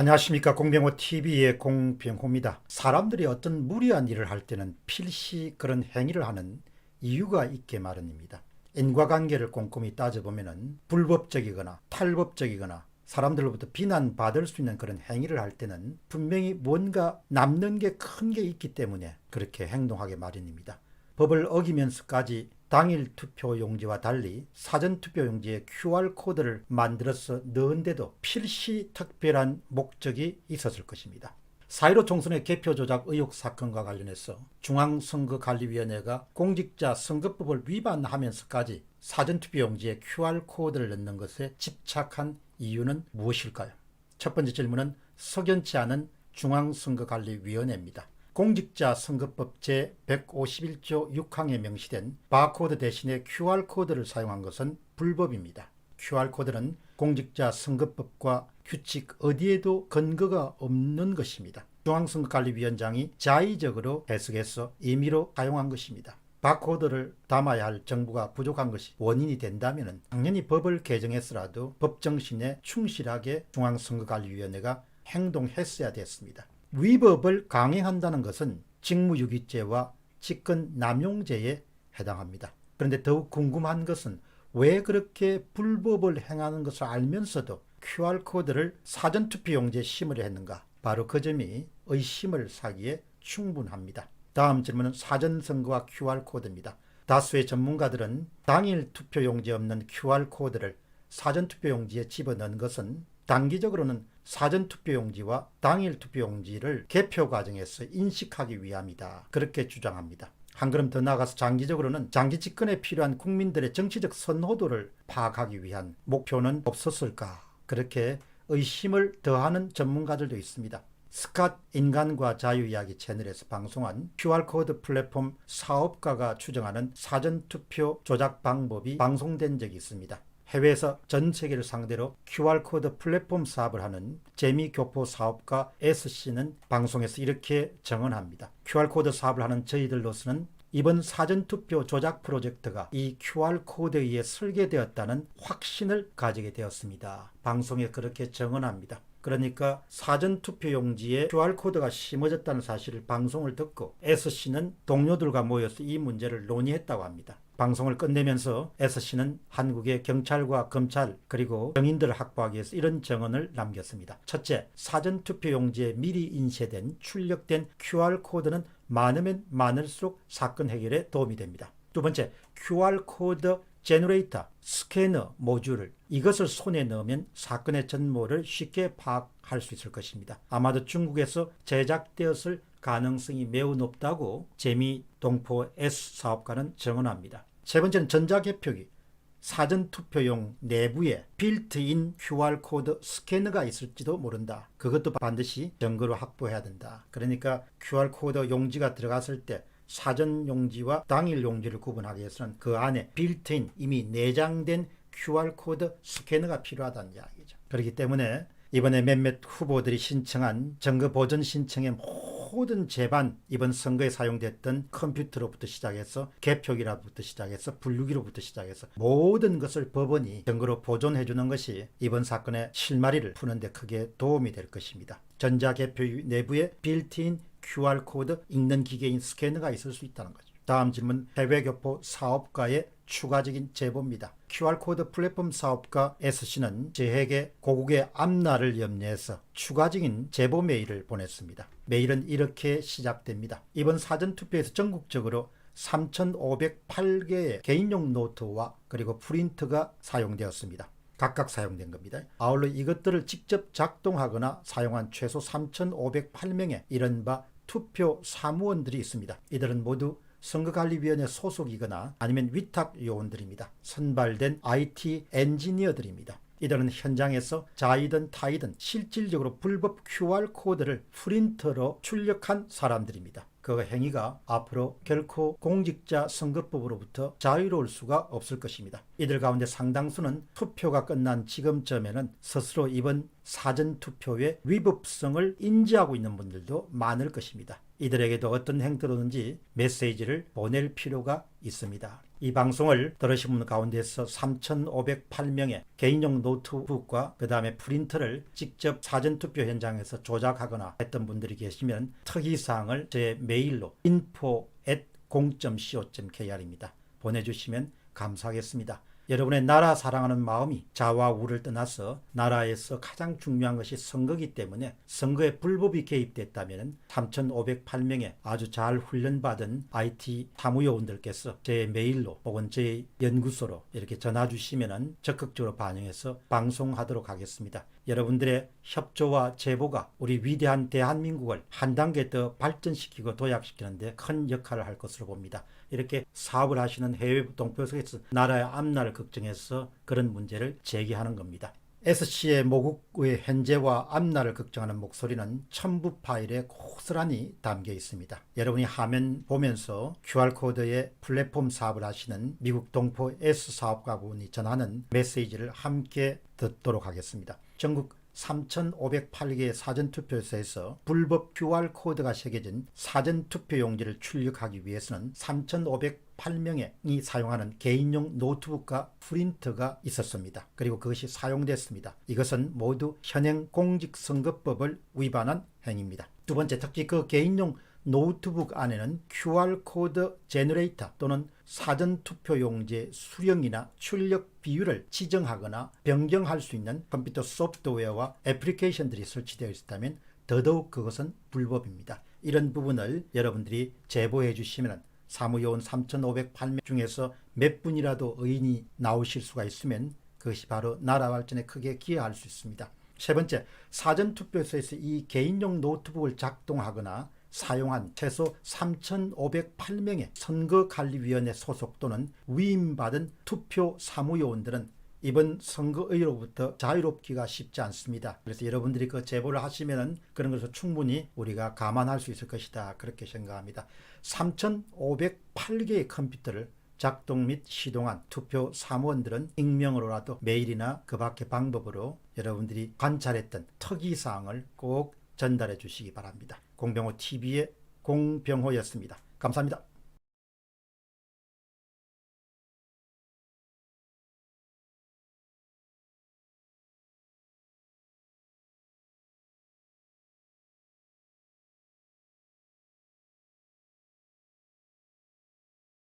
안녕하십니까 공병호 TV의 공병호입니다. 사람들이 어떤 무리한 일을 할 때는 필시 그런 행위를 하는 이유가 있게 마련입니다. 인과관계를 꼼꼼히 따져보면 불법적이거나 탈법적이거나 사람들로부터 비난받을 수 있는 그런 행위를 할 때는 분명히 뭔가 남는 게 큰게 있기 때문에 그렇게 행동하게 마련입니다. 법을 어기면서까지 당일 투표 용지와 달리 사전 투표 용지에 QR코드를 만들어서 넣은데도 필시 특별한 목적이 있었을 것입니다. 4.15 총선의 개표 조작 의혹 사건과 관련해서 중앙선거관리위원회가 공직자 선거법을 위반하면서까지 사전투표 용지에 QR코드를 넣는 것에 집착한 이유는 무엇일까요? 첫 번째 질문은 석연치 않은 중앙선거관리위원회입니다. 공직자 선거법 제151조 6항에 명시된 바코드 대신에 QR코드를 사용한 것은 불법입니다. QR코드는 공직자 선거법과 규칙 어디에도 근거가 없는 것입니다. 중앙선거관리위원장이 자의적으로 해석해서 임의로 사용한 것입니다. 바코드를 담아야 할 정부가 부족한 것이 원인이 된다면 당연히 법을 개정했으라도 법 정신에 충실하게 중앙선거관리위원회가 행동했어야 됐습니다. 위법을 강행한다는 것은 직무유기죄와 직권남용죄에 해당합니다. 그런데 더욱 궁금한 것은 왜 그렇게 불법을 행하는 것을 알면서도 QR코드를 사전투표용지에 심으려 했는가? 바로 그 점이 의심을 사기에 충분합니다. 다음 질문은 사전선거와 QR코드입니다. 다수의 전문가들은 당일 투표용지에 없는 QR코드를 사전투표용지에 집어넣은 것은 단기적으로는 사전투표용지와 당일 투표용지를 개표 과정에서 인식하기 위함이다. 그렇게 주장합니다. 한 걸음 더 나아가서 장기적으로는 장기 집권에 필요한 국민들의 정치적 선호도를 파악하기 위한 목표는 없었을까? 그렇게 의심을 더하는 전문가들도 있습니다. 스캇 인간과 자유 이야기 채널에서 방송한 QR코드 플랫폼 사업가가 추정하는 사전투표 조작 방법이 방송된 적이 있습니다. 해외에서 전 세계를 상대로 QR코드 플랫폼 사업을 하는 재미교포 사업가 S씨는 방송에서 이렇게 정언합니다. QR코드 사업을 하는 저희들로서는 이번 사전투표 조작 프로젝트가 이 QR코드에 의해 설계되었다는 확신을 가지게 되었습니다. 방송에 그렇게 정언합니다. 그러니까 사전투표 용지에 QR코드가 심어졌다는 사실을 방송을 듣고 S씨는 동료들과 모여서 이 문제를 논의했다고 합니다. 방송을 끝내면서 S씨는 한국의 경찰과 검찰 그리고 정인들을 확보하기 위해서 이런 정언을 남겼습니다. 첫째, 사전투표 용지에 미리 인쇄된 출력된 QR코드는 많으면 많을수록 사건 해결에 도움이 됩니다. 두 번째, QR코드 제너레이터, 스캐너 모듈을 이것을 손에 넣으면 사건의 전모를 쉽게 파악할 수 있을 것입니다. 아마도 중국에서 제작되었을 가능성이 매우 높다고 재미 동포 S 사업가는 정언합니다. 세 번째는 전자개표기. 사전투표용 내부에 빌트인 QR코드 스캐너가 있을지도 모른다. 그것도 반드시 증거로 확보해야 된다. 그러니까 QR코드 용지가 들어갔을 때 사전 용지와 당일 용지를 구분하기 위해서는 그 안에 빌트인 이미 내장된 QR코드 스캐너가 필요하다는 이야기죠. 그렇기 때문에 이번에 몇몇 후보들이 신청한 정거 보전 신청의 모든 제반 이번 선거에 사용됐던 컴퓨터로부터 시작해서 개표기로부터 시작해서 분류기로부터 시작해서 모든 것을 법원이 증거로 보존해 주는 것이 이번 사건의 실마리를 푸는 데 크게 도움이 될 것입니다. 전자개표 내부에 빌트인 QR코드 읽는 기계인 스캐너가 있을 수 있다는 거죠. 다음 질문 해외교포 사업가의 추가적인 제보입니다. QR코드 플랫폼 사업가 S씨는 저에게 고국의 앞날을 염려해서 추가적인 제보 메일을 보냈습니다. 메일은 이렇게 시작됩니다. 이번 사전투표에서 전국적으로 3,508개의 개인용 노트와 그리고 프린터가 사용되었습니다. 각각 사용된 겁니다. 아울러 이것들을 직접 작동하거나 사용한 최소 3,508명의 이른바 투표 사무원들이 있습니다. 이들은 모두 선거관리위원회 소속이거나 아니면 위탁 요원들입니다. 선발된 IT 엔지니어들입니다. 이들은 현장에서 자이든 타이든 실질적으로 불법 QR코드를 프린터로 출력한 사람들입니다. 그 행위가 앞으로 결코 공직자 선거법으로부터 자유로울 수가 없을 것입니다. 이들 가운데 상당수는 투표가 끝난 지금쯤에는 스스로 이번 사전투표의 위법성을 인지하고 있는 분들도 많을 것입니다. 이들에게도 어떤 행태로든지 메시지를 보낼 필요가 있습니다. 이 방송을 들으신 분 가운데서 3,508명의 개인용 노트북과 그 다음에 프린터를 직접 사전투표 현장에서 조작하거나 했던 분들이 계시면 특이사항을 제 메일로 info at 0.co.kr입니다. 보내주시면 감사하겠습니다. 여러분의 나라 사랑하는 마음이 자와 우를 떠나서 나라에서 가장 중요한 것이 선거기 때문에 선거에 불법이 개입됐다면 3,508명의 아주 잘 훈련받은 IT 사무요원들께서 제 메일로 혹은 제 연구소로 이렇게 전화 주시면 적극적으로 반영해서 방송하도록 하겠습니다. 여러분들의 협조와 제보가 우리 위대한 대한민국을 한 단계 더 발전시키고 도약시키는데 큰 역할을 할 것으로 봅니다. 이렇게 사업을 하시는 해외 동포석에서 나라의 앞날을 걱정해서 그런 문제를 제기하는 겁니다. SC의 모국의 현재와 앞날을 걱정하는 목소리는 첨부 파일에 고스란히 담겨 있습니다. 여러분이 화면 보면서 QR코드에 플랫폼 사업을 하시는 미국 동포 S 사업가분이 전하는 메시지를 함께 듣도록 하겠습니다. 전국 3,508개의 사전투표소에서 불법 QR코드가 새겨진 사전투표 용지를 출력하기 위해서는 3,508명이 사용하는 개인용 노트북과 프린터가 있었습니다. 그리고 그것이 사용됐습니다. 이것은 모두 현행 공직선거법을 위반한 행위입니다. 두 번째, 특히 그 개인용 노트북 안에는 QR코드 제너레이터 또는 사전투표용지의 수령이나 출력 비율을 지정하거나 변경할 수 있는 컴퓨터 소프트웨어와 애플리케이션들이 설치되어 있었다면 더더욱 그것은 불법입니다. 이런 부분을 여러분들이 제보해 주시면 사무요원 3,508명 중에서 몇 분이라도 의인이 나오실 수가 있으면 그것이 바로 나라 발전에 크게 기여할 수 있습니다. 세 번째, 사전투표소에서 이 개인용 노트북을 작동하거나 사용한 최소 3,508명의 선거관리위원회 소속 또는 위임받은 투표 사무요원들은 이번 선거의로부터 자유롭기가 쉽지 않습니다. 그래서 여러분들이 그 제보를 하시면은 그런 것을 충분히 우리가 감안할 수 있을 것이다. 그렇게 생각합니다. 3,508개의 컴퓨터를 작동 및 시동한 투표 사무원들은 익명으로라도 메일이나 그 밖의 방법으로 여러분들이 관찰했던 특이사항을 꼭 전달해 주시기 바랍니다. 공병호 TV의 공병호였습니다. 감사합니다.